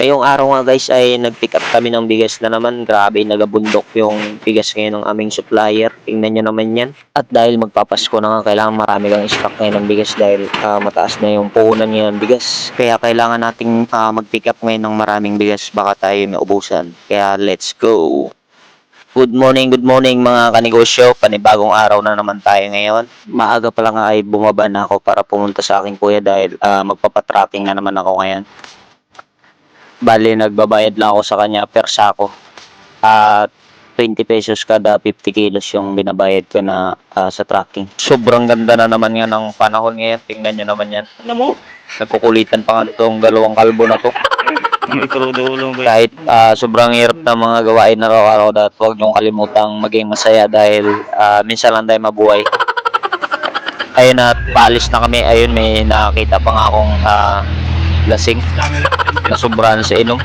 Ngayong araw nga guys ay nag-pick up kami ng bigas na naman. Grabe, nagabundok yung bigas ngayon ng aming supplier. Tingnan nyo naman yan. At dahil magpapasko na nga, kailangan marami kang stock ngayon ng bigas dahil ah, mataas na yung puhunan ng bigas. Kaya kailangan nating ah, mag-pick up ngayon ng maraming bigas baka tayo maubusan. Kaya let's go! Good morning, good morning mga kanegosyo. Panibagong araw na naman tayo ngayon. Maaga pa lang ay bumaba na ako para pumunta sa aking kuya dahil ah, magpapatracking na naman ako ngayon. Bali, nagbabayad lang ako sa kanya per sako. At 20 pesos kada 50 kilos yung binabayad ko na ah, sa tracking. Sobrang ganda na naman nga ng panahon ngayon. Tingnan nyo naman yan. Ano mo? Nagkukulitan pa nga itong dalawang kalbo na to. Kahit ah, sobrang hirap na mga gawain na araw-araw dapat huwag niyong kalimutang maging masaya dahil ah, minsan lang tayo mabuhay. Ayun na, paalis na kami. Ayun, may nakakita pa nga akong ah, lasing na sobrahan sa inom.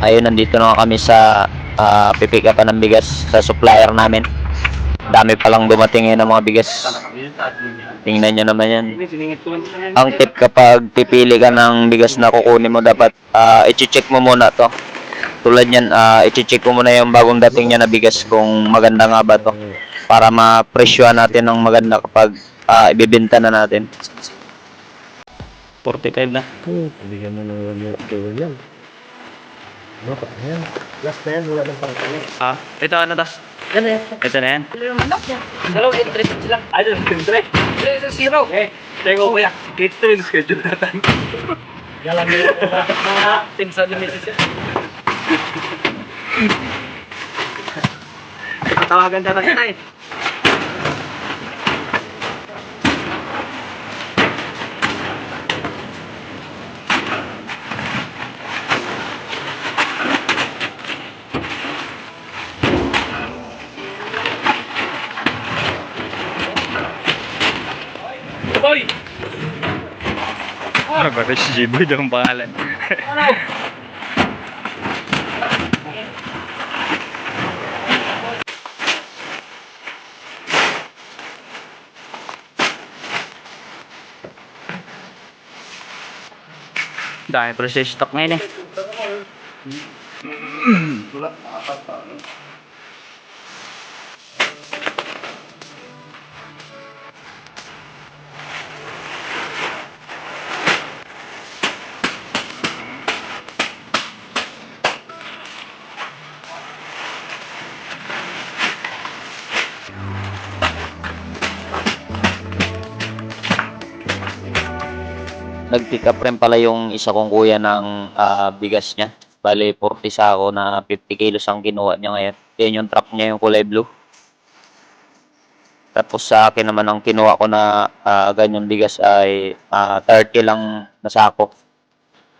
Ayun, nandito na kami sa uh, pipick up ng bigas sa supplier namin. Dami pa lang dumating ng mga bigas. Tingnan nyo naman yan. Ang tip kapag pipili ka ng bigas na kukunin mo, dapat ah, i-check mo muna to. Tulad yan, uh, i-check mo muna yung bagong dating niya na bigas kung maganda nga ba to. Para ma-presyohan natin ng maganda kapag ah, ibibenta na natin. 45 na. Hindi ka na naman yung gawin yan. Ano ka? Ayan. Last na yan. Wala nang pangkali. Ah, ito ano ta? Yan na yan. Ito na yan. Yung anak niya. Dalawang interest sila. Ay, ito na Zero sa zero. Eh, teko kuya. Kito yung schedule natin. Yalan na yan. Team sa limited siya. Patawagan ka na tayo. Boy! Ano ba? Si Jiboy daw ang pangalan. Ano? Dami pero sa stock ngayon eh. Nag-pick up rin pala yung isa kong kuya ng ah, bigas niya. Bali, 40 sako na 50 kilos ang kinuha niya ngayon. Yan yung truck niya, yung kulay blue. Tapos sa akin naman ang kinuha ko na ah, ganyang bigas ay ah, 30 lang na sako.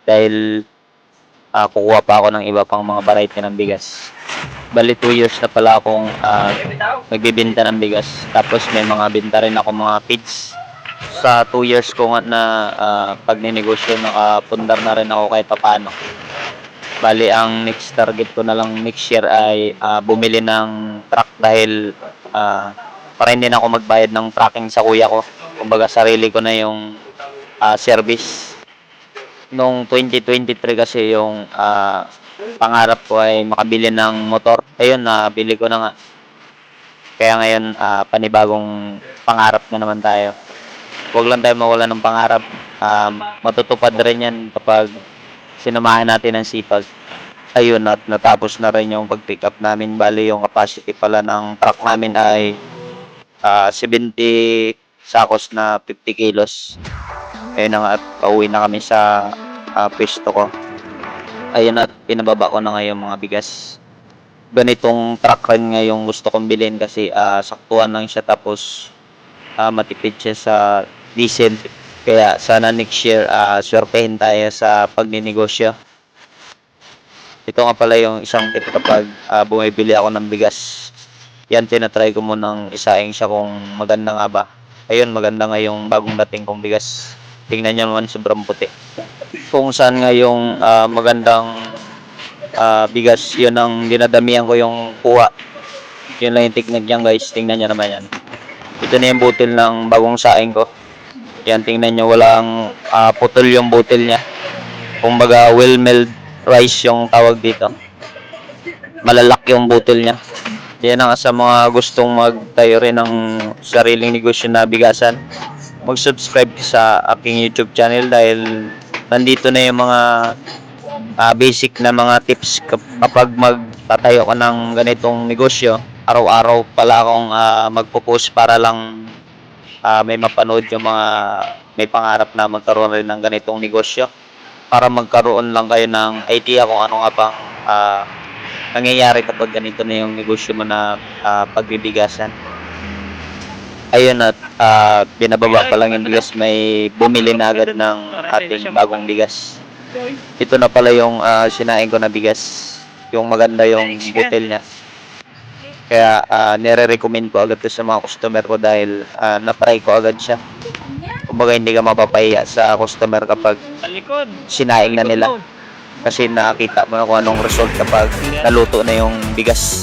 Dahil ah, kukuha pa ako ng iba pang mga variety ng bigas. Bali, 2 years na pala akong ah, nagbibenta ng bigas. Tapos may mga binta rin ako mga feeds sa 2 years ko na uh, pagninegosyo, nakapundar na rin ako kahit paano. Bali, ang next target ko na lang next year ay ah, bumili ng truck dahil ah, para hindi na ako magbayad ng tracking sa kuya ko. Kumbaga, sarili ko na yung ah, service. Nung 2023 kasi yung ah, pangarap ko ay makabili ng motor. Ayun, nabili ko na nga. Kaya ngayon, ah, panibagong pangarap na naman tayo huwag lang tayo mawala ng pangarap. Um, matutupad rin yan kapag sinamahan natin ng sipag. Ayun, at natapos na rin yung pag-pick up namin. Bali, yung capacity pala ng truck namin ay ah, 70 sakos na 50 kilos. Ayun na nga, at pauwi na kami sa ah, pwesto ko. Ayun at pinababa ko na ngayon mga bigas. Ganitong truck rin nga yung gusto kong bilhin kasi ah, saktuhan lang siya tapos ah, matipid siya sa diesel. Kaya sana next year uh, swertehin tayo sa pagninegosyo. Ito nga pala yung isang tip kapag ah, bumibili ako ng bigas. Yan, tinatry ko munang isaing siya kung maganda nga ba. Ayun, maganda nga yung bagong dating kong bigas. Tingnan nyo naman, sobrang puti. Kung saan nga yung ah, magandang ah, bigas, yun ang dinadamihan ko yung kuha. Yun lang yung tignan niyan guys. Tingnan nyo naman yan. Ito na yung butil ng bagong saing ko. Yan, tingnan nyo, walang ah, putol yung butil niya. kumbaga well-milled rice yung tawag dito. Malalaki yung bottle niya. Yan ang sa mga gustong magtayo rin ng sariling negosyo na bigasan. Mag-subscribe sa aking YouTube channel dahil nandito na yung mga ah, basic na mga tips kap- kapag magtatayo ka ng ganitong negosyo. Araw-araw pala akong ah, magpo-post para lang ah, may mapanood yung mga may pangarap na magkaroon rin ng ganitong negosyo para magkaroon lang kayo ng idea kung ano nga pang ah, nangyayari kapag ganito na yung negosyo mo na ah, pagbibigasan. Ayun at ah, binababa pa lang yung bigas, may bumili na agad ng ating bagong bigas. Ito na pala yung ah, sinaing ko na bigas. Yung maganda yung butel niya. Kaya ah, nire-recommend ko agad to sa mga customer ko dahil ah, na-try ko agad siya. Kumbaga hindi ka mapapahiya sa customer kapag sinaing na nila. Kasi nakita mo na kung anong result kapag naluto na yung bigas.